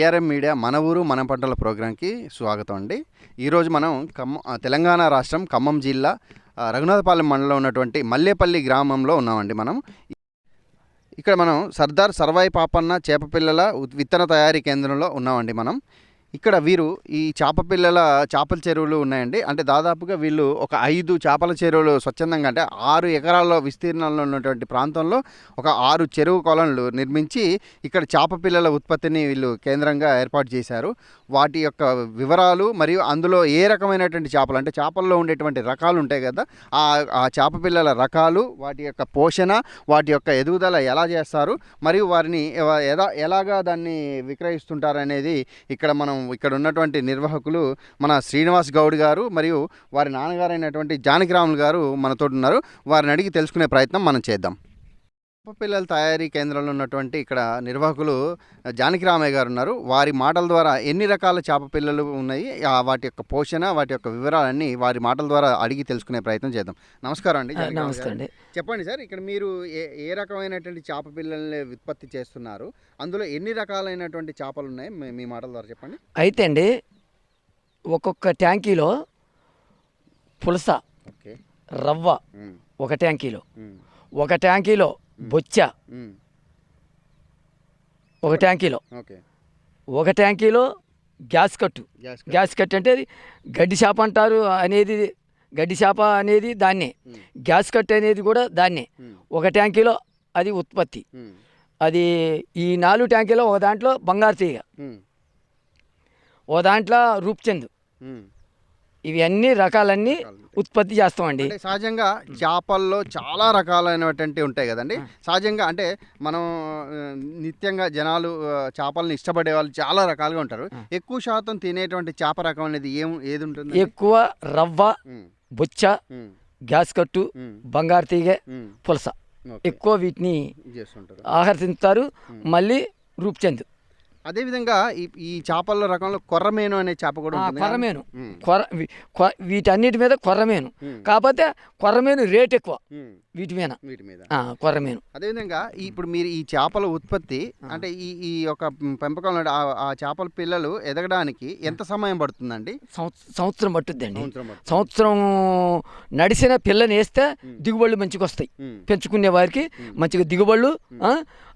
VRM media మన ఊరు మన పంటల ప్రోగ్రాంకి స్వాగతం అండి. ఈరోజు మనం ఖమ్మం తెలంగాణ రాష్ట్రం ఖమ్మం జిల్లా రఘునాథపాలెం మండలంలో ఉన్నటువంటి మల్లేపల్లి గ్రామంలో ఉన్నామండి మనం. ఇక్కడ మనం సర్దార్ సర్వాయి పాపన్న చేపపిల్లల విత్తన తయారీ కేంద్రంలో ఉన్నామండి మనం. ఇక్కడ వీరు ఈ చేప పిల్లల చేపల చెరువులు ఉన్నాయండి. అంటే దాదాపుగా వీళ్ళు ఒక ఐదు చేపల చెరువులు స్వచ్ఛందంగా అంటే ఆరు ఎకరాల విస్తీర్ణంలో ఉన్నటువంటి ప్రాంతంలో ఒక ఆరు చెరువు కొలనులు నిర్మించి ఇక్కడ చేప పిల్లల ఉత్పత్తిని వీళ్ళు కేంద్రంగా ఏర్పాటు చేశారు. వాటి యొక్క వివరాలు మరియు అందులో ఏ రకమైనటువంటి చేపలు అంటే చేపల్లో ఉండేటువంటి రకాలు ఉంటాయి కదా ఆ ఆ చేప పిల్లల రకాలు వాటి యొక్క పోషణ వాటి యొక్క ఎదుగుదల ఎలా చేస్తారు మరియు వారిని ఎలా ఎలాగా దాన్ని విక్రయిస్తుంటారు అనేది ఇక్కడ మనం ఇక్కడ ఉన్నటువంటి నిర్వాహకులు మన శ్రీనివాస్ గౌడ్ గారు మరియు వారి నాన్నగారైనటువంటి జానకి జానకిరాములు గారు మనతో ఉన్నారు. వారిని అడిగి తెలుసుకునే ప్రయత్నం మనం చేద్దాం. పిల్లల తయారీ కేంద్రంలో ఉన్నటువంటి ఇక్కడ నిర్వాహకులు జానకిరామయ్య గారు ఉన్నారు. వారి మాటల ద్వారా ఎన్ని రకాల చేప పిల్లలు ఉన్నాయి వాటి యొక్క పోషణ వాటి యొక్క వివరాలన్నీ వారి మాటల ద్వారా అడిగి తెలుసుకునే ప్రయత్నం చేద్దాం. నమస్కారం అండి. అండి. చెప్పండి సార్ ఇక్కడ మీరు ఏ ఏ రకమైనటువంటి చేప పిల్లల్ని ఉత్పత్తి చేస్తున్నారు? అందులో ఎన్ని రకాలైనటువంటి చేపలు ఉన్నాయి? మీ- మాటల ద్వారా చెప్పండి. అయితే అండి ఒక్కొక్క ట్యాంకీలో పులస ఓకే. రవ్వ ఒక ట్యాంకీలో. ఒక ట్యాంకీలో బొచ్చ. ఒక ట్యాంకీలో. ఒక ట్యాంకీలో గ్యాస్ కట్టు. గ్యాస్ కట్టు. అంటే అది గడ్డి చేప అంటారు అనేది గడ్డి చేప అనేది దాన్నే. గ్యాస్ కట్టు అనేది కూడా దాన్నే. ఒక ట్యాంకీలో అది ఉత్పత్తి. అది ఈ నాలుగు ట్యాంకీలో ఒక దాంట్లో బంగారు తీగ. ఓ దాంట్లో రూప్చంద్. ఇవి అన్ని రకాలన్నీ రకాలు. ఉత్పత్తి చేస్తామండి. సహజంగా చేపల్లో చాలా రకాలైనటువంటి ఉంటాయి కదండి. సహజంగా అంటే మనం నిత్యంగా జనాలు చేపలను ఇష్టపడే వాళ్ళు చాలా రకాలుగా ఉంటారు. ఎక్కువ శాతం తినేటువంటి చేప రకం అనేది ఏం ఏది ఉంటుంది ఎక్కువ రవ్వ బొచ్చ గ్యాస్ కట్టు బంగారు తీగ పులస. ఎక్కువ వీటిని చేస్తుంటారు. ఆహరిస్తారు మళ్ళీ రూప్చంద్. అదేవిధంగా ఈ ఈ చేపల రకంలో కొర్రమేను అనే చేప కూడా కొర్రమేను ఉమ్, కొర్ర వీ- కొ- వీటన్నిటి మీద కొర్రమేను కాకపోతే కొర్రమేను రేట్ ఎక్కువ. వీటి మీద. వీటి మీద. కొర్రమేను అదేవిధంగా ఇప్పుడు మీరు ఈ చేపల ఉత్పత్తి అంటే ఈ ఈ యొక్క పెంపకంలో ఆ- చేపల పిల్లలు ఎదగడానికి ఎంత సమయం పడుతుందండి? సంవత్స- సంవత్సరం పట్టుద్దండి. సంవత్సరం నడిచిన పిల్లని వేస్తే దిగుబడులు మంచిగా వస్తాయి. పెంచుకునే వారికి మంచిగా దిగుబడులు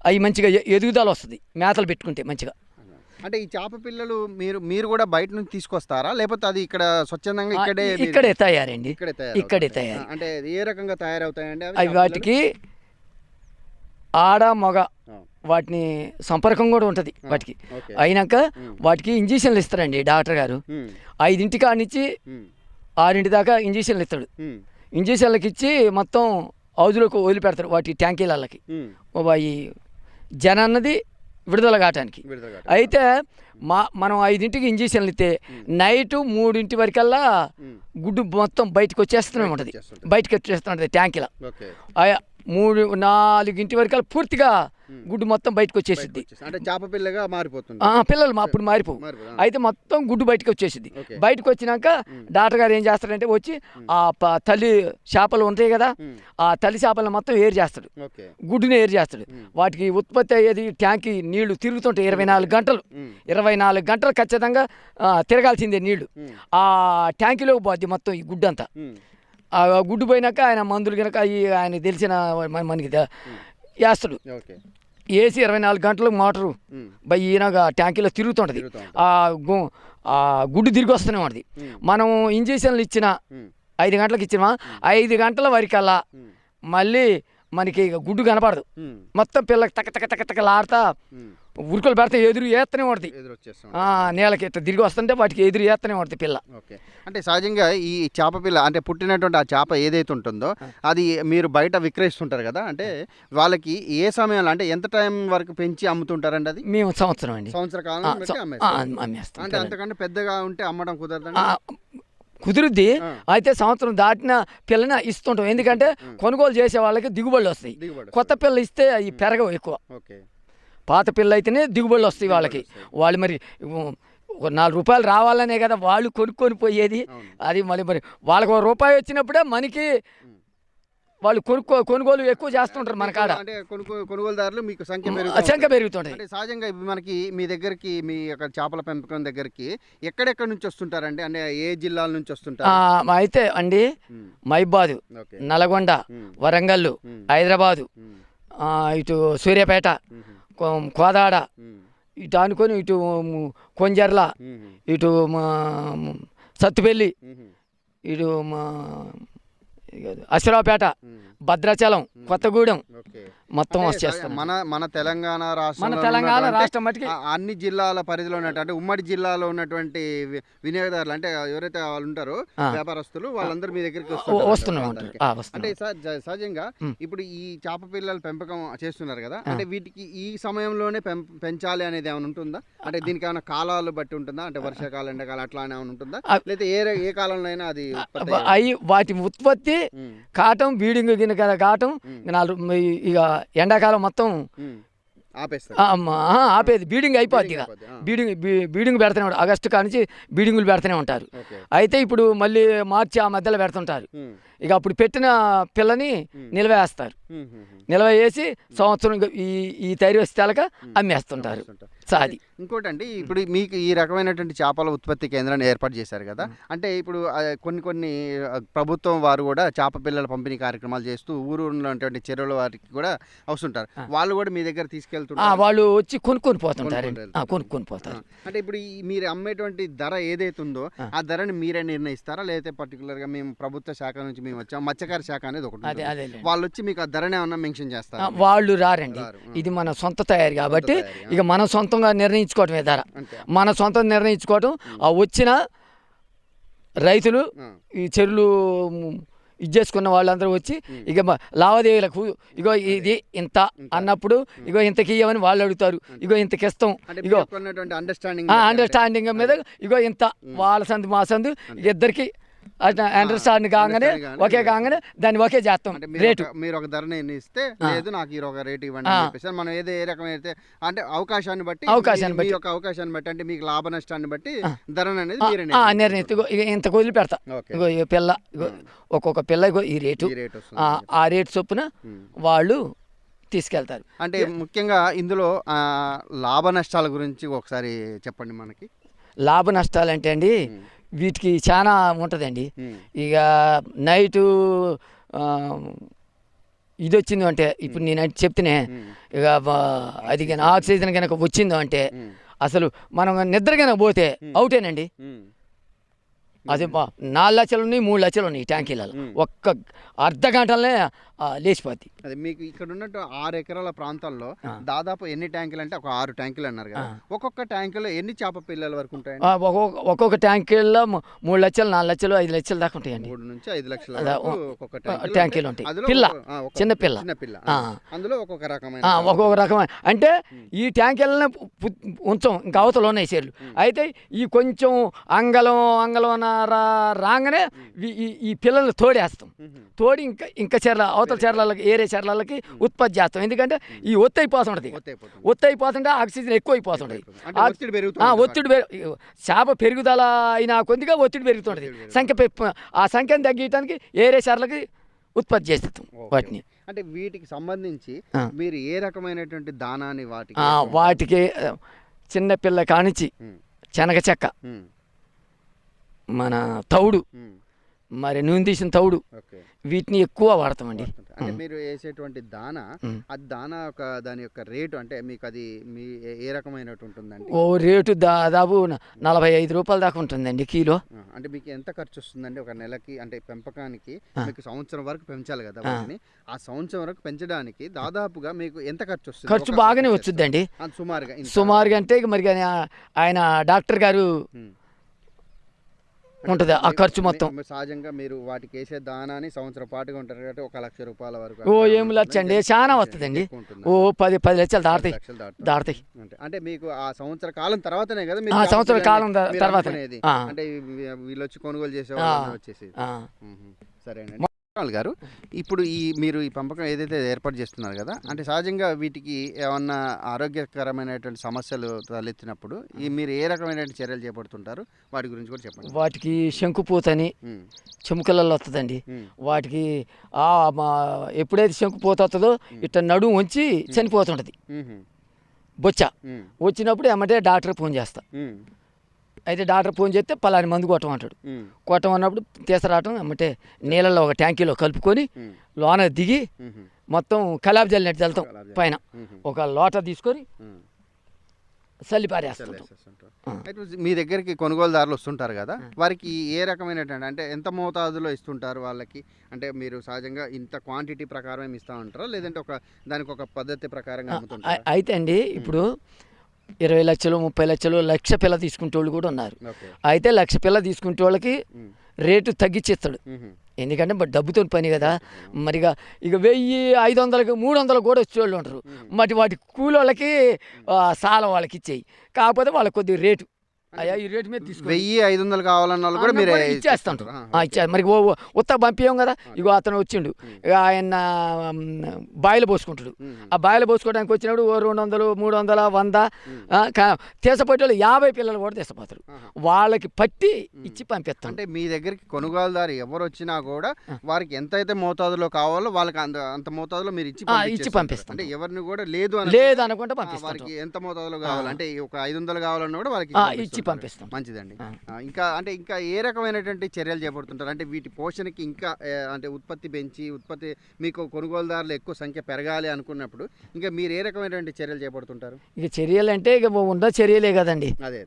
అవి మంచిగా ఎదుగుదల వస్తుంది. మేతలు పెట్టుకుంటే మంచిగా. అంటే ఈ చేప పిల్లలు మీరు మీరు కూడా బయట నుంచి తీసుకొస్తారా? లేకపోతే అది ఇక్కడ స్వచ్ఛందంగా ఇక్కడే ఇక్కడే తయారండి. ఇక్కడే తయారు. అంటే ఏ రకంగా తయారవుతాయండి అవి అవి వాటికి ఆడ మగ? వాటిని సంపర్కం కూడా ఉంటుంది వాటికి. అయినాక వాటికి ఇంజక్షన్లు ఇస్తారండి డాక్టర్ గారు. ఐదింటి కాడ నుంచి ఆరింటి దాకా ఇంజక్షన్లు ఇస్తాడు. ఇంజక్షన్లకి ఇచ్చి మొత్తం హౌజులకు వదిలిపెడతారు వాటి ట్యాంకీలకి. ఉమ్, ఈ జన అన్నది విడుదల కావటానికి. అయితే మా మనం ఐదింటికి ఇంజక్షన్లు ఇస్తే నైట్ మూడింటి వరకల్లా గుడ్డు మొత్తం బయటకు వచ్చేస్తూనే ఉంటుంది. బయటకు ట్యాంకీలో. ఓకే. ఆ మూడు నాలుగింటి వరకల్లా పూర్తిగా గుడ్డు మొత్తం బయటకు వచ్చేసిద్ది. వచ్చేసి- అంటే చేప పిల్లగా మారిపోతుంది. ఆ, పిల్లలు మా అప్పుడు మారిపోవు. మారిపో- ఆ. అయితే మొత్తం గుడ్డు బయటకు వచ్చేసింది. బయటకు వచ్చినాక డాక్టర్ గారు ఏం చేస్తారంటే వచ్చి ఆ ప- తల్లి చేపలు ఉంటాయి కదా ఆ తల్లి చేపలను మొత్తం ఏరు చేస్తాడు. గుడ్డుని ఏరు చేస్తాడు. వాటికి ఉత్పత్తి అయ్యేది ట్యాంకి నీళ్ళు తిరుగుతుంటాయి ఇరవై నాలుగు గంటలు. ఇరవై నాలుగు గంటలు ఖచ్చితంగా ఆ, తిరగాల్సిందే నీళ్ళు. ఆ ట్యాంకీలోకి పోద్ది మొత్తం ఈ గుడ్డు అంతా ఉమ్, ఆ గుడ్డు పోయినాక ఆయన మందులు కనుక ఈ ఆయన తెలిసిన మన- మనకి వేస్తాడు. ఓకే. వేసి ఇరవై నాలుగు గంటలు మోటరు బై ఈయనగా ట్యాంకీలో తిరుగుతుంటుంది. ఆ గుడ్డు తిరిగి వస్తూనే ఉంటుంది మనం ఇంజక్షన్లు ఇచ్చిన ఐదు గంటలకు ఇచ్చినా ఐదు గంటల వరకల్లా మళ్ళీ మనకి గుడ్డు కనపడదు. మొత్తం పిల్లకి తక్క తక్క తక్క తక్కలాడుతా ఉరుకులు పెడితే ఎదురు వచ్చేస్తాం ఆ, నేలకి ఇట్లా తిరిగి వస్తుంటే వాటికి ఎదురు ఏత్తనే ఉంటుంది పిల్ల. ఓకే. అంటే సహజంగా ఈ చేప పిల్ల అంటే పుట్టినటువంటి ఆ చేప ఏదైతే ఉంటుందో అది మీరు బయట విక్రయిస్తుంటారు కదా అంటే వాళ్ళకి ఏ సమయంలో అంటే ఎంత టైం వరకు పెంచి అమ్ముతుంటారండి అది? మేము సంవత్సరం అండి. సంవత్సర కాలం అమ్మేస్తాం అంటే అంతకంటే పెద్దగా ఉంటే అమ్మడం కుదరదండి? ఆ, కుదురుద్ది. అయితే సంవత్సరం దాటిన పిల్లని ఇస్తుంటాం. ఎందుకంటే కొనుగోలు చేసే వాళ్ళకి దిగుబడులు వస్తాయి. కొత్త పిల్ల ఇస్తే అవి పెరగవు ఎక్కువ. ఓకే. పాత పిల్ల అయితేనే దిగుబడులు వస్తాయి వాళ్ళకి. వాళ్ళు మరి ఒక నాలుగు రూపాయలు రావాలనే కదా వాళ్ళు కొనుక్కొని పోయేది. అది మరి మరి వాళ్ళకి ఒక రూపాయి వచ్చినప్పుడే మనకి వాళ్ళు కొనుక్కో కొనుగోలు ఎక్కువ చేస్తుంటారు మన కాడ. అంటే కొనుగో కొనుగోలుదారులు మీకు సంఖ్య శంక పెరుగుతుంటాయి సహజంగా ఇవి మనకి మీ దగ్గరికి మీ యొక్క చేపల పెంపకం దగ్గరికి ఎక్కడెక్కడ నుంచి వస్తుంటారండి? అంటే ఏ జిల్లాల నుంచి వస్తుంటారు? అయితే అండి మైబాదు నల్గొండ వరంగల్ హైదరాబాదు ఇటు సూర్యాపేట కోదాడ. ఇటు అనుకొని ఇటు కొంజర్ల. ఇటు మా సత్తుపల్లి. ఇటు మా అశ్వరావుపేట భద్రాచలం కొత్తగూడెం మొత్తం వచ్చేస్తాం మన మన తెలంగాణ మన రాష్ట్రంలో తెలంగాణ ఉన్నటువంటి- రాష్ట్రం మట్టుకి ఆ అన్ని జిల్లాల పరిధిలో ఉన్నట్టు అంటే ఉమ్మడి జిల్లాలో ఉన్నటువంటి వినియోగదారులు అంటే ఎవరైతే వాళ్ళు ఉంటారో. వ్యాపారస్తులు వాళ్ళందరూ మీ దగ్గరికి వ- వస్తుంటారు వస్తున్నాం ప్రాంతానికి. ఉంటారు. ఆ, అంటే జ- సహజంగా. ఇప్పుడు ఈ చేప పిల్లల పెంపకం చేస్తున్నారు కదా అంటే వీటికి ఈ సమయంలోనే పెం- పెంచాలి అనేది ఏమైనా ఉంటుందా? అంటే దీనికి ఏమైనా కాలాలు బట్టి ఉంటుందా? అంటే వర్షాకాలం ఎండాకాలం అట్లా ఏమైనా ఉంటుందా. లేదా ఏ ఏ కాలంలో అయినా అది ఉత్పత్తి వ- అయి వాటి ఉత్పత్తి కాటం బీడింగ్ గిన్నె కాటం. నాలుగు ఇక ఎండాకాలం మొత్తం ఆపేది. బీడింగ్ అయిపోద్ది ఇక. బీడింగ్ బీడింగ్ పెడుతూనే ఉంటారు. ఆగస్టు కానించి బీడింగులు పెడుతూనే ఉంటారు. అయితే ఇప్పుడు మళ్ళీ మార్చి ఆ మధ్యలో పెడుతుంటారు. ఇక అప్పుడు పెట్టిన పిల్లని నిల్వేస్తారు. నిల్వ వేసి సంవత్సరం ఈ ఈ తైరి వస్తేలక అమ్మేస్తుంటారు. సాది ఇంకోటండి ఇప్పుడు మీకు ఈ రకమైనటువంటి చేపల ఉత్పత్తి కేంద్రాన్ని ఏర్పాటు చేశారు కదా అంటే ఇప్పుడు కొన్ని కొన్ని ప్రభుత్వం వారు కూడా చేప పిల్లల పంపిణీ కార్యక్రమాలు చేస్తూ ఊరు ఉన్నటువంటి చెరువుల వారికి కూడా వస్తుంటారు. వాళ్ళు కూడా మీ దగ్గర ఆ, తీసుకెళ్తుంటారు వాళ్ళు వచ్చి కొనుక్కొని పోతుంటారండి కొనుక్కొని పోతారు. అంటే ఇప్పుడు మీరు అమ్మేటువంటి ధర ఏదైతే ఉందో ఆ. ధరని మీరే నిర్ణయిస్తారా? లేకపోతే పర్టికులర్గా మేము ప్రభుత్వ శాఖ నుంచి మేము వచ్చాం మత్స్యకార శాఖ అనేది ఒకటి వాళ్ళు వచ్చి మీకు ఆ ధరని ఏమన్నా మెన్షన్ చేస్తారు? వాళ్ళు రారండి. ఇది మన సొంత తయారు కాబట్టి. ఇక మనం సొంతంగా నిర్ణయించుకోవటమే ధర మన సొంతం నిర్ణయించుకోవటం ఆ వచ్చిన రైతులు. ఈ చెరువులు ఇది చేసుకున్న వాళ్ళందరూ వచ్చి ఇక లావాదేవీలకు ఇగో ఇది ఇంత అన్నప్పుడు ఇగో ఇంతకి ఇవ్వమని వాళ్ళు అడుగుతారు. ఇగో ఇంతకి ఇస్తాం ఇగో అండర్స్టాండింగ్ అండర్స్టాండింగ్ మీద ఇగో ఇంత వాళ్ళ సంది మా సందు ఇద్దరికి అండర్స్టాండింగ్ కాగానే ఒకే కాగానే దాన్ని ఒకే చేస్తాం. రేటు. ఒక- మీరు ఒక ధర నిర్ణయిస్తే లేదు నాకు ఈ ఒక రేట్ ఇవ్వండి చెప్పేసి. మనం ఏదో ఏ రకమైతే అంటే అవకాశాన్ని బట్టి అవకాశాన్ని బట్టి. యొక్క అవకాశాన్ని బట్టి అంటే మీకు లాభ నష్టాన్ని బట్టి ధరను అనేది. నిర్ణయిత ఇంత వదిలి పెడతా. ఓకే. ఇగో ఈ పిల్ల ఒక్కొక్క పిల్ల ఇగో ఈ రేటు. ఆ, రేటు చొప్పున. వాళ్ళు తీసుకెళ్తారు. అంటే ముఖ్యంగా ఇందులో లాభ నష్టాల గురించి ఒకసారి చెప్పండి మనకి. లాభ నష్టాలు అంటే అండి వీటికి చాలా ఉంటుందండి. ఇక నైటు ఇది వచ్చింది అంటే ఇప్పుడు నేను అంటే చెప్తేనే. ఇక అది కానీ ఆక్సిజన్ కనుక వచ్చిందో అంటే. అసలు మనం నిద్ర కనుక పోతే అవుటేనండి. అది నాలుగు లక్షలు ఉన్నాయి మూడు లక్షలు ఉన్నాయి ట్యాంకీలలో ఒక్క అర్ధ గంటలనే ఆ, లేచిపోద్ది. అదే మీకు ఇక్కడ ఉన్నట్టు ఆరు ఎకరాల ప్రాంతాల్లో దాదాపు ఎన్ని ట్యాంకులు అంటే ఒక ఆరు ట్యాంకులు అన్నారు కదా. ఒక్కొక్క ట్యాంకులో ఎన్ని చేప పిల్లల వరకు ఉంటాయండి? ఆ, ఒక్కొక్క ట్యాంకీల్లో మూడు లక్షలు నాలుగు లక్షలు ఐదు లక్షలు దాకా ఉంటాయండి. మూడు నుంచి ఐదు లక్షల ఒక్కొక్క ట్యాంకులు ఉంటాయి. ఉంటాయి. పిల్ల, చిన్న పిల్ల. చిన్న పిల్ల. అందులో ఒక్కొక్క రకమైన ఒక్కొక్క రకమైన. అంటే ఈ ట్యాంకీలనే ఉంచాం ఇంకా అవతల ఉన్నాయి చీరలు అయితే ఈ కొంచెం అంగళం అంగళం రా- రాగానే ఈ- పిల్లల్ని తోడేస్తాం. తోడి ఇంకా ఇంకా చీరల అవతల చీరలకి ఏరే చీరలకి ఉత్పత్తి చేస్తాం. ఎందుకంటే ఈ ఒత్తి అయిపోతుంటుంది ఒత్తి అయిపోతుంది. ఒత్తి అయిపోతుంటే ఆక్సిజన్ ఎక్కువ ఆ- ఒత్తిడి చేప పెరుగుదల అయినా కొద్దిగా ఒత్తిడి పెరుగుతుంటుంది సంఖ్య ఆ సంఖ్యను తగ్గించడానికి ఏరే చీరలకి ఉత్పత్తి చేస్తాం వాటిని. అంటే వీటికి సంబంధించి. మీరు ఏ రకమైనటువంటి దానాన్ని వాటికి వాటికి ఆ, చిన్న పిల్ల కానించి ఉమ్, శనగ చెక్క మన తౌడు మరి నూనె తీసిన తౌడు ఓకే. వీటిని ఎక్కువ వాడతామండి. అంటే మీరు వేసేటువంటి దాన. ఆ దాన యొక్క దాని యొక్క రేటు అంటే మీకు అది మీ ఏ- ఏ రకమైనటు ఉంటుందండి? ఓ రేటు దాదాపు నలభై ఐదు రూపాయల దాకా ఉంటుందండి కిలో. అంటే మీకు ఎంత ఖర్చు వస్తుందండి ఒక నెలకి? అంటే పెంపకానికి మీకు సంవత్సరం వరకు పెంచాలి కదా వాటిని. ఆ. సంవత్సరం వరకు పెంచడానికి దాదాపుగా మీకు ఎంత ఖర్చు వస్తుంది? ఖర్చు ఒక- బాగానే ఒక వచ్చుద్దండి. సుమారుగా. సుమారుగా అంటే మరి ఆయన- డాక్టర్ గారు. ఉంటుంది ఆ ఖర్చు మొత్తం సహజంగా మీరు వాటికి వేసే దానాన్ని సంవత్సరం పాటుగా ఉంటారు కాబట్టి ఒక లక్ష రూపాయల వరకు ఓ ఏం. లక్ష అండి చాలా వస్తుందండి? ఓ పది పది లక్షలు దాడతాయి. దాడతాయి అంటే మీకు ఆ సంవత్సర కాలం తర్వాతనే కదా ఆ సంవత్సర కాలం ఆ. అంటే వీళ్ళు వచ్చి కొనుగోలు చేసే వచ్చేసి. సరేనండి గారు. ఇప్పుడు ఈ మీరు ఈ పెంపకం ఏదైతే ఏర్పాటు చేస్తున్నారు కదా అంటే సహజంగా వీటికి ఏమన్నా ఆరోగ్యకరమైనటువంటి సమస్యలు తలెత్తినప్పుడు ఈ మీరు ఏ రకమైనటువంటి చర్యలు చేపడుతుంటారు? వాటి గురించి కూడా చెప్పండి. వాటికి శంకుపూతని చెముకలలో వస్తుందండి వాటికి ఎప్పుడైతే శంకుపూత వస్తుందో ఇట్లా నడుము వంచి చనిపోతుంటుంది. బొచ్చ. వచ్చినప్పుడు ఏమంటే డాక్టర్ ఫోన్ చేస్తా. అయితే డాక్టర్ ఫోన్ చేస్తే పలాని మందు కొట్టమంటాడు కొట్టమన్నప్పుడు తీసుకురావటం ఏమంటే నీళ్ళలో ఒక ట్యాంకీలో కలుపుకొని లోన దిగి మొత్తం కలాబ్ జల్లినట్టు చల్లుతాం. పైన. ఒక లోట తీసుకొని ఉమ్. చల్లి పారేస్తుంటాం చల్లేసేస్తుంటారు. ఆ. అయితే మీ దగ్గరికి కొనుగోలుదారులు వస్తుంటారు కదా? వారికి ఏ రకమైనటువంటి అంటే ఎంత మోతాదులో ఇస్తుంటారు వాళ్ళకి? అంటే మీరు సహజంగా ఇంత క్వాంటిటీ ప్రకారం ఇస్తా ఉంటారా? లేదంటే ఒక దానికి ఒక పద్ధతి ప్రకారంగా అయితే అండి ఇప్పుడు ఇరవై లక్షలు ముప్పై లక్షలు లక్ష పిల్ల తీసుకుంటే వాళ్ళు కూడా ఉన్నారు. అయితే లక్ష పిల్ల తీసుకుంటే వాళ్ళకి రేటు తగ్గించేస్తాడు ఎందుకంటే మరి డబ్బుతో పని కదా. మరిగా ఇక వెయ్యి ఐదు వందలకి మూడు వందలకు కూడా వచ్చే వాళ్ళు ఉంటారు మరి వాటి కూలోళ్ళకి సాల వాళ్ళకి ఇచ్చేయి. కాకపోతే వాళ్ళకి కొద్ది రేటు. అయ్యా ఈ రేటు మీద తీసుకో వెయ్యి ఐదు వందలు కావాలన్న వాళ్ళు కూడా మీరు? ఆ, ఇచ్చే మరి ఉత్త పంపించాం కదా? ఇగో అతను వచ్చిండు. ఇక ఆయన బాయిలు పోసుకుంటాడు. ఆ బాయిలు పోసుకోవడానికి వచ్చినప్పుడు ఓ రెండు వందలు మూడు వందల వంద తీసపోయేటోళ్ళు యాభై పిల్లలు కూడా తీసపోతారు. వాళ్ళకి పట్టి ఇచ్చి పంపిస్తాం. అంటే మీ దగ్గరికి కొనుగోలుదారు ఎవరు వచ్చినా కూడా వారికి ఎంత అయితే మోతాదులో కావాలో వాళ్ళకి అంత అంత మోతాదులో మీరు ఇచ్చి ఇచ్చి. పంపిస్తాం. అంటే ఎవరిని కూడా లేదు లేదు అనుకుంటే పంపిస్తాం. ఎంత మోతాదులో కావాలి? అంటే ఒక ఐదు వందలు కావాలన్నా కూడా వాళ్ళకి ఇచ్చి. పంపిస్తాం. మంచిదండి. ఇంకా అంటే ఇంకా ఏ రకమైనటువంటి చర్యలు చేపడుతుంటారు? అంటే వీటి పోషణకి ఇంకా అంటే ఉత్పత్తి పెంచి ఉత్పత్తి మీకు కొనుగోలుదారులు ఎక్కువ సంఖ్య పెరగాలి అనుకున్నప్పుడు ఇంకా మీరు ఏ రకమైనటువంటి చర్యలు చేపడుతుంటారు? ఇక చర్యలు అంటే ఇక ఉన్న చర్యలే కదండి. అదే.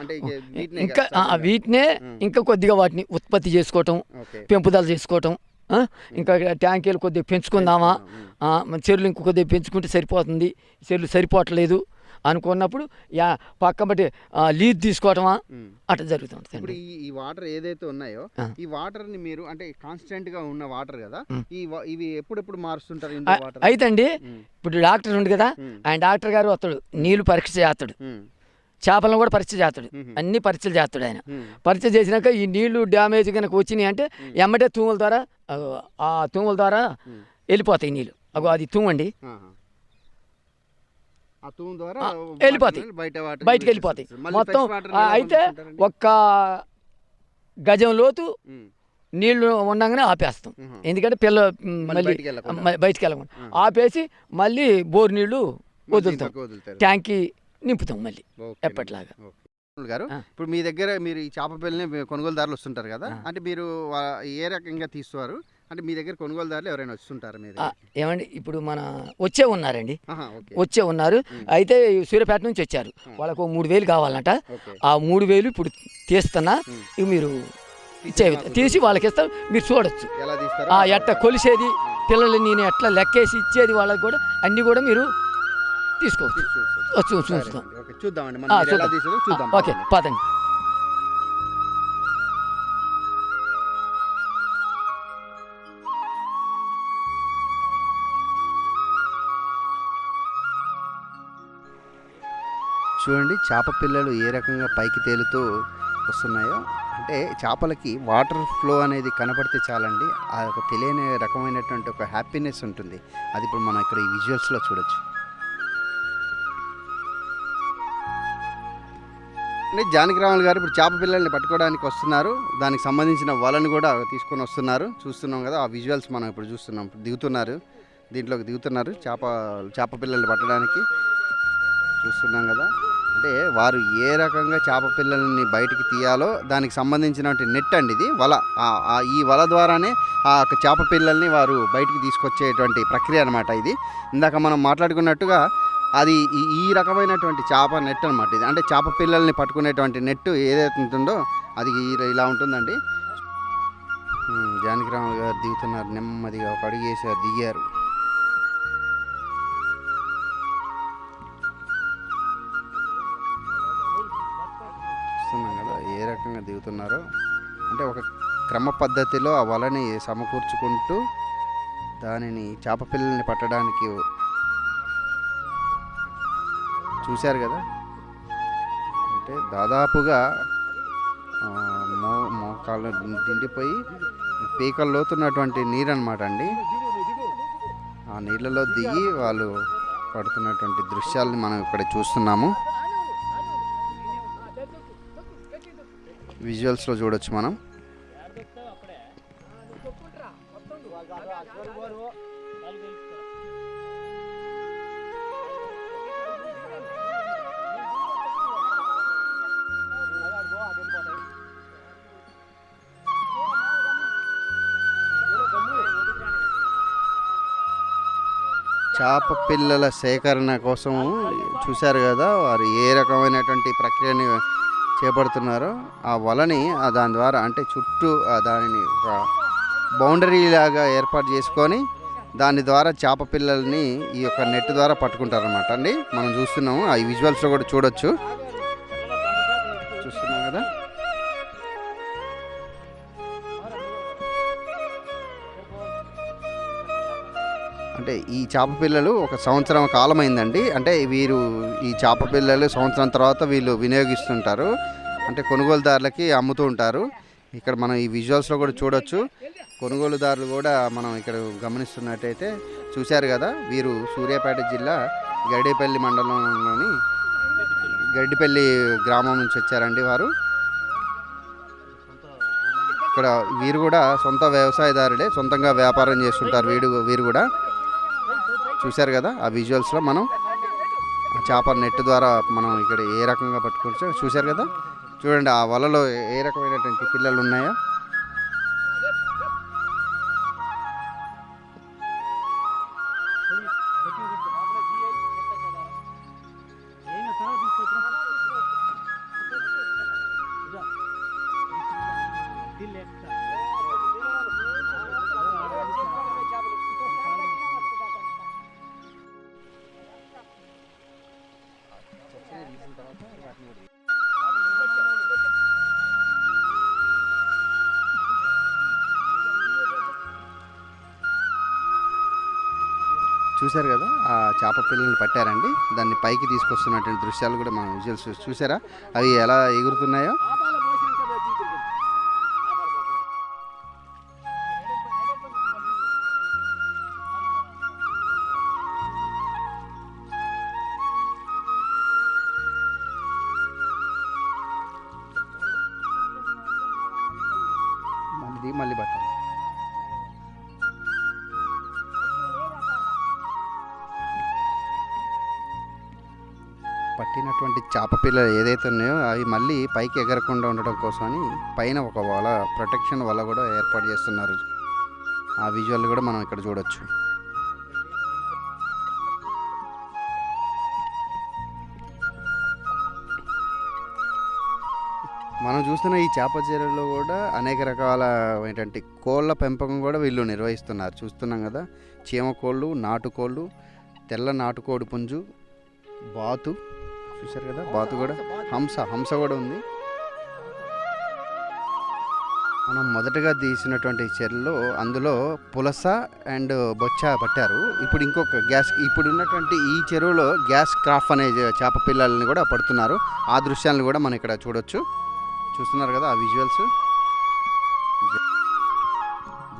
అంటే ఇక వీటినే ఇంకా కొద్దిగా వాటిని ఉత్పత్తి చేసుకోవటం పెంపుదల చేసుకోవటం ఇంకా ట్యాంకీలు కొద్దిగా పెంచుకుందామా? చెరువులు ఇంకో కొద్దిగా పెంచుకుంటే సరిపోతుంది. చెరువులు సరిపోవట్లేదు. అనుకున్నప్పుడు యా పక్క బట్టి లీజ్ తీసుకోవటమా. అట్లా జరుగుతుంటుంది ఇప్పుడు ఈ వాటర్ ఏదైతే ఉన్నాయో. ఈ వాటర్ని మీరు అంటే కాన్స్టెంట్గా ఉన్న వాటర్ కదా. ఈ ఇవి ఎప్పుడెప్పుడు మారుస్తుంటారు అయితే అండి. ఇప్పుడు డాక్టర్ ఉంది కదా. ఆయన డాక్టర్ గారు వస్తాడు నీళ్ళు పరీక్ష చేస్తాడు. చేపలను కూడా పరీక్ష చేస్తాడు. అన్ని పరీక్షలు చేస్తాడు ఆయన. పరీక్ష చేసినాక ఈ నీళ్ళు డ్యామేజ్ కనుక వచ్చినాయి అంటే ఎమ్మటే తూముల ద్వారా ఆ తూముల ద్వారా. వెళ్ళిపోతాయి నీళ్ళు అగో అది తూమండి ఆహా. ఆ తూము ద్వారా ఆ, వాటర్ వెళ్ళిపోతాయి. బయటికి వెళ్ళిపోతాయి మొత్తం అయితే? ఒక్క గజం లోతు. నీళ్ళు ఉండగానే ఆపేస్తాం. ఎందుకంటే పిల్ల మళ్ళీ బయటికి వెళ్ళకుండా. ఆపేసి మళ్ళీ బోర్ నీళ్ళు వదులుతాం. ట్యాంకీ నింపుతాం మళ్ళీ. ఎప్పటిలాగా. గారు. ఇప్పుడు మీ దగ్గర మీరు ఈ చేప పిల్లని కొనుగోలుదారులు వస్తుంటారు కదా. అంటే మీరు ఏ రకంగా తీస్తారు అంటే మీ దగ్గర కొనుగోలుదారులు ఎవరైనా వస్తుంటారు మీ ఆ, దగ్గర? ఏమండి ఇప్పుడు మన వచ్చే ఉన్నారండి. వచ్చే ఉన్నారు. అయితే సూర్యాపేట నుంచి వచ్చారు. వాళ్ళకు మూడు వేలు కావాలంట. ఆ మూడు వేలు ఇప్పుడు తీస్తున్నా. ఇవి మీరు ఇచ్చే తీసి వాళ్ళకి ఇస్తారు మీరు చూడొచ్చు. ఎలా తీస్తారో? ఆ ఎట్ట కొలిసేది? పిల్లల్ని నేను ఎట్లా లెక్కేసి ఇచ్చేది వాళ్ళకి కూడా అన్నీ కూడా మీరు తీసుకోవచ్చు. చూద్దామండి. చూద్దాం. ఓకే పదండి. పదండి. చూడండి చేప పిల్లలు ఏ రకంగా పైకి తేలుతూ వస్తున్నాయో. అంటే చేపలకి వాటర్ ఫ్లో అనేది కనపడితే చాలండి. ఆ ఒక తెలియని రకమైనటువంటి ఒక హ్యాపీనెస్ ఉంటుంది. అది ఇప్పుడు మనం ఇక్కడ ఈ విజువల్స్లో చూడొచ్చు. అంటే జానకిరాములు గారు ఇప్పుడు చేప పిల్లల్ని పట్టుకోవడానికి వస్తున్నారు. దానికి సంబంధించిన వలను కూడా తీసుకొని వస్తున్నారు. చూస్తున్నాం కదా ఆ విజువల్స్ మనం ఇప్పుడు చూస్తున్నాం. దిగుతున్నారు. దీంట్లోకి దిగుతున్నారు చేప చేప పిల్లల్ని పట్టడానికి. చూస్తున్నాం కదా. అంటే వారు ఏ రకంగా చేప పిల్లల్ని బయటికి తీయాలో దానికి సంబంధించినటువంటి నెట్ అండి ఇది వల. ఆ- ఈ వల ద్వారానే ఆ యొక్క చేప పిల్లల్ని వారు బయటికి తీసుకొచ్చేటువంటి ప్రక్రియ అనమాట ఇది. ఇందాక మనం మాట్లాడుకున్నట్టుగా అది ఈ ఈ రకమైనటువంటి చేప నెట్ అనమాట ఇది. అంటే చేప పిల్లల్ని పట్టుకునేటువంటి నెట్ ఏదైతే ఉంటుందో అది ఇలా ఉంటుందండి. ఉమ్, జానకిరాములు గారు దిగుతున్నారు నెమ్మదిగా ఒక అడుగు వేసారు దిగారు. చూస్తున్నాం కదా ఏ రకంగా దిగుతున్నారో. అంటే ఒక క్రమ పద్ధతిలో ఆ వలని సమకూర్చుకుంటూ దానిని చేప పిల్లల్ని పట్టడానికి చూశారు కదా? అంటే దాదాపుగా మో మోకాళ్ళు నిండిపోయి పీకలు లోతున్నటువంటి నీరు అనమాట అండి. ఆ నీళ్ళలో దిగి వాళ్ళు పడుతున్నటువంటి దృశ్యాలని మనం ఇక్కడ చూస్తున్నాము. విజువల్స్లో చూడొచ్చు మనం. చేప పిల్లల సేకరణ కోసం చూశారు కదా వారు ఏ రకమైనటువంటి ప్రక్రియని చేపడుతున్నారో ఆ వలని దాని ద్వారా అంటే చుట్టూ ఆ దానిని ఒక బౌండరీ లాగా ఏర్పాటు చేసుకొని దాని ద్వారా చేప పిల్లల్ని ఈ యొక్క నెట్ ద్వారా పట్టుకుంటారనమాట అండి. మనం చూస్తున్నాము ఆ విజువల్స్లో కూడా చూడొచ్చు. ఈ చేప పిల్లలు ఒక సంవత్సరం కాలం అయిందండి అంటే వీరు ఈ చేప పిల్లలు సంవత్సరం తర్వాత వీళ్ళు వినియోగిస్తుంటారు. అంటే కొనుగోలుదారులకి అమ్ముతూ ఉంటారు. ఇక్కడ మనం ఈ విజువల్స్లో కూడా చూడొచ్చు. కొనుగోలుదారులు కూడా మనం ఇక్కడ గమనిస్తున్నట్టయితే చూశారు కదా వీరు సూర్యాపేట జిల్లా గడిపల్లి మండలంలోని గడ్డిపల్లి గ్రామం నుంచి వచ్చారండి వారు. ఇక్కడ వీరు కూడా సొంత వ్యవసాయదారులే సొంతంగా వ్యాపారం చేస్తుంటారు వీడు వీరు కూడా. చూశారు కదా ఆ విజువల్స్లో మనం చేప నెట్ ద్వారా మనం ఇక్కడ ఏ రకంగా పట్టుకోవచ్చు చూశారు కదా? చూడండి ఆ వలలో ఏ రకమైనటువంటి పిల్లలు ఉన్నాయో. చూశారు కదా ఆ చేప పిల్లల్ని పట్టారండి. దాన్ని పైకి తీసుకొస్తున్నటువంటి దృశ్యాలు కూడా మనం విజువల్స్ చూసారా అవి ఎలా ఎగురుతున్నాయో? పట్టినటువంటి చేప పిల్లలు ఏదైతే ఉన్నాయో అవి మళ్ళీ పైకి ఎగరకుండా ఉండడం కోసమని పైన ఒక వల ప్రొటెక్షన్ వల కూడా ఏర్పాటు చేస్తున్నారు. ఆ విజువల్ కూడా మనం ఇక్కడ చూడొచ్చు. మనం చూస్తున్న ఈ చేప చెరువులో కూడా అనేక రకాల ఏంటంటే కోళ్ళ పెంపకం కూడా వీళ్ళు నిర్వహిస్తున్నారు. చూస్తున్నాం కదా చీమ కోళ్ళు నాటుకోళ్ళు తెల్ల నాటుకోడి పుంజు బాతు చూశారు కదా? బాతు కూడా? హంస హంస కూడా ఉంది. మనం మొదటగా తీసినటువంటి చెరువులో అందులో పులస అండ్ బొచ్చ పట్టారు. ఇప్పుడు ఇంకొక గ్యాస్ ఇప్పుడు ఉన్నటువంటి ఈ చెరువులో గ్యాస్ క్రాఫ్ అనే చేప పిల్లల్ని కూడా పడుతున్నారు. ఆ దృశ్యాలను కూడా మనం ఇక్కడ చూడొచ్చు. చూస్తున్నారు కదా ఆ విజువల్స్?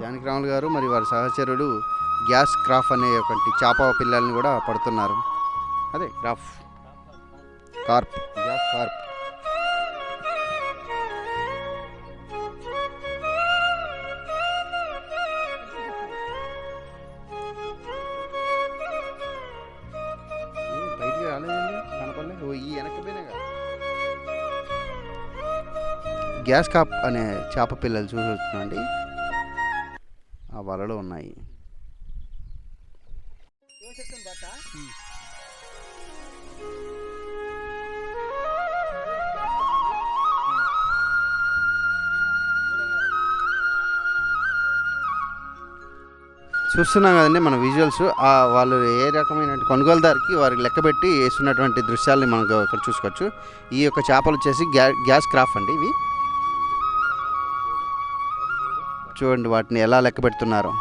జానకిరాములు గారు మరి వారి సహచరుడు గ్యాస్ క్రాఫ్ అనే ఒకటి చేప పిల్లల్ని కూడా పడుతున్నారు. అదే క్రాఫ్. కార్ప్. Grass Corp. బయటికి రాలేదండి? ఈ వెనకపోయినాగా గ్యాస్ కాప్ అనే చేప పిల్లలు చూసొచ్చునండి ఆ వలలో ఉన్నాయి. చూస్తున్నాం కదండి మన విజువల్స్ వాళ్ళు ఏ రకమైన కొనుగోలుదారికి వారికి లెక్కబెట్టి వేస్తున్నటువంటి దృశ్యాలని మనకు ఇక్కడ చూసుకోవచ్చు. ఈ యొక్క చేపలు వచ్చేసి గ్యా గ్యాస్ క్రాఫ్ అండి ఇవి. చూడండి వాటిని ఎలా లెక్క పెడుతున్నారో.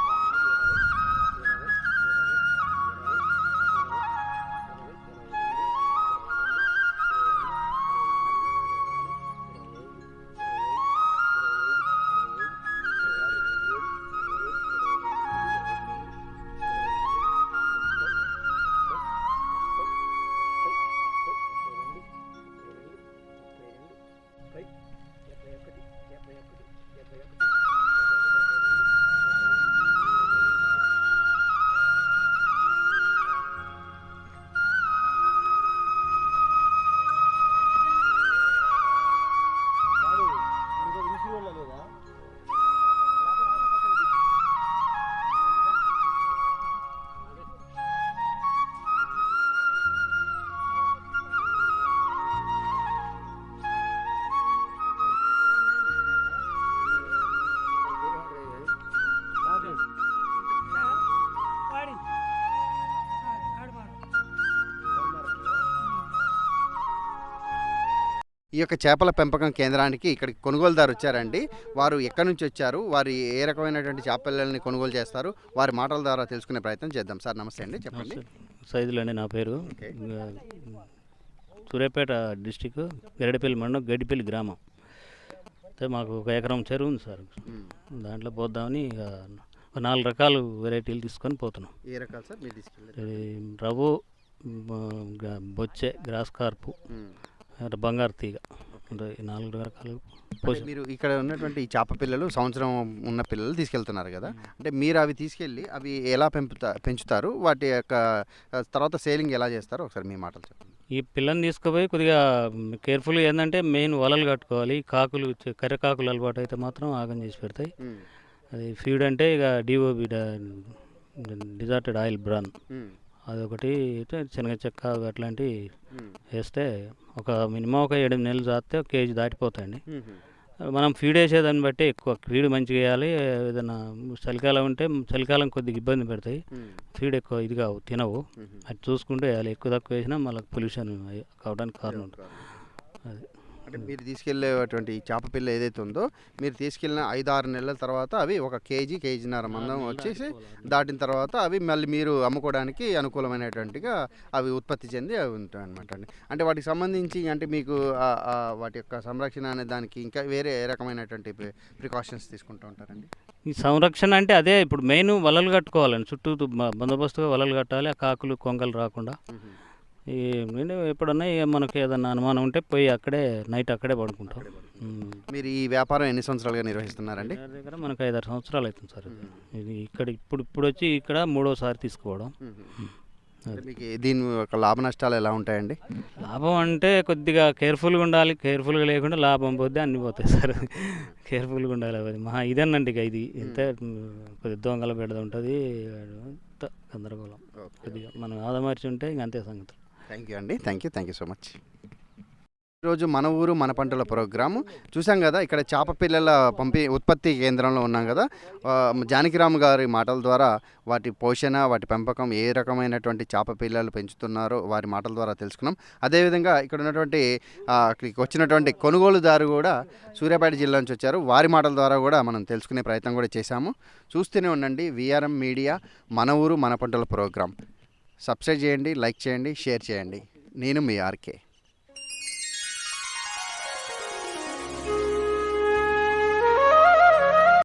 ఈ యొక్క చేపల పెంపకం కేంద్రానికి ఇక్కడికి కొనుగోలుదారు వచ్చారండి. వారు ఎక్కడి నుంచి వచ్చారు? వారు ఏ రకమైనటువంటి చేపలని కొనుగోలు చేస్తారు? వారి మాటల ద్వారా తెలుసుకునే ప్రయత్నం చేద్దాం. సార్ నమస్తే అండి. చెప్పండి. సైదులు అండి నా పేరు. సూర్యాపేట డిస్టిక్ గరిడపల్లి మండలం గడిపల్లి గ్రామం. అయితే మాకు ఒక ఎకరం చెరువు ఉంది సార్. దాంట్లో పోద్దామని నాలుగు రకాలు వెరైటీలు తీసుకొని పోతున్నాం. ఏ రకాలు సార్? రవ్వు బొచ్చె గ్రాస్ కార్పు. అటు బంగారు తీగ. అంటే ఈ నాలుగు రకాలు పోసి. మీరు ఇక్కడ ఉన్నటువంటి ఈ చేప పిల్లలు సంవత్సరం ఉన్న పిల్లలు తీసుకెళ్తున్నారు కదా. అంటే మీరు అవి తీసుకెళ్ళి అవి ఎలా పెంపుతా పెంచుతారు? వాటి యొక్క తర్వాత సేలింగ్ ఎలా చేస్తారో ఒకసారి మీ మాటలు చెప్పండి. ఈ పిల్లని తీసుకుపోయి కొద్దిగా కేర్ఫుల్గా ఏంటంటే మెయిన్ వలలు కట్టుకోవాలి. కాకులు చె- కర్రె కాకులు అలవాటు అయితే మాత్రం ఆగం చేసి పెడతాయి. అది ఫీడ్ అంటే ఇక డిఓబి డిజార్టెడ్ ఆయిల్ బ్రాన్. అదొకటి అయితే శనగ చెక్క అట్లాంటివి వేస్తే ఒక మినిమం ఒక ఏడు నెలలు చాస్తే ఒక కేజీ దాటిపోతాయండి. మనం ఫీడ్ వేసేదాన్ని బట్టి ఎక్కువ ఫీడ్ మంచిగా వేయాలి ఏదైనా చలికాలం ఉంటే చలికాలం కొద్దిగా ఇబ్బంది పెడతాయి. ఫీడ్ ఎక్కువ ఇది కావు తినవు. అది చూసుకుంటూ వేయాలి. ఎక్కువ తక్కువ వేసినా మళ్ళీ పొల్యూషన్ కావడానికి కారణం ఉంటుంది అది. అంటే మీరు తీసుకెళ్ళేటువంటి ఈ చేప పిల్ల ఏదైతే ఉందో మీరు తీసుకెళ్ళిన ఐదు ఆరు నెలల తర్వాత అవి ఒక కేజీ కేజీన్నర మందం వచ్చేసి దాటిన తర్వాత అవి మళ్ళీ మీరు అమ్ముకోవడానికి అనుకూలమైనటువంటిగా అవి ఉత్పత్తి చెంది అవి ఉంటాయి అనమాట అండి. అంటే వాటికి సంబంధించి అంటే మీకు వాటి యొక్క సంరక్షణ అనే దానికి ఇంకా వేరే ఏ రకమైనటువంటి ప్రికాషన్స్ తీసుకుంటూ ఉంటారండి. ఈ సంరక్షణ అంటే అదే ఇప్పుడు మెయిన్ వలలు కట్టుకోవాలండి. చుట్టూ బందోబస్తుగా వలలు కట్టాలి ఆ కాకులు కొంగలు రాకుండా. ఈ నేను ఎప్పుడన్నా మనకి ఏదన్నా అనుమానం ఉంటే పోయి అక్కడే నైట్ అక్కడే పడుకుంటాం. మీరు ఈ వ్యాపారం ఎన్ని సంవత్సరాలుగా నిర్వహిస్తున్నారండి? దగ్గర మనకు ఐదారు సంవత్సరాలు అవుతుంది సార్ ఇది. ఇక్కడ ఇప్పుడు ఇప్పుడు వచ్చి ఇక్కడ మూడోసారి తీసుకోవడం. మీకు దీని యొక్క లాభ నష్టాలు ఎలా ఉంటాయండి? లాభం అంటే కొద్దిగా కేర్ఫుల్గా ఉండాలి కేర్ఫుల్గా లేకుండా లాభం పోతే అన్ని పోతాయి సార్. కేర్ఫుల్గా ఉండాలి అది. మహా ఇదేనండి ఇక ఇది. ఇంతే కొద్దిగా దొంగల బెడద ఉంటుంది అంత గందరగోళం. కొద్దిగా మనం ఆదమర్చి ఉంటే ఇంక అంతే సంగతి థ్యాంక్ యూ అండి. Thank you thank you so much ఈరోజు మన ఊరు మన పంటల ప్రోగ్రాము. చూసాం కదా ఇక్కడ చేప పిల్లల పంపి ఉత్పత్తి కేంద్రంలో ఉన్నాం కదా. జానకిరామ్ గారి మాటల ద్వారా వాటి పోషణ వాటి పెంపకం ఏ రకమైనటువంటి చేప పిల్లలు పెంచుతున్నారో వారి మాటల ద్వారా తెలుసుకున్నాం. అదేవిధంగా ఇక్కడ ఉన్నటువంటి ఇక్కడికి వచ్చినటువంటి కొనుగోలుదారు కూడా సూర్యాపేట జిల్లా నుంచి వచ్చారు. వారి మాటల ద్వారా కూడా మనం తెలుసుకునే ప్రయత్నం కూడా చేశాము. చూస్తూనే ఉండండి విఆర్ఎం మీడియా మన ఊరు మన పంటల ప్రోగ్రాం. సబ్స్క్రైబ్ చేయండి లైక్ చేయండి షేర్ చేయండి. నేను మీ ఆర్కే.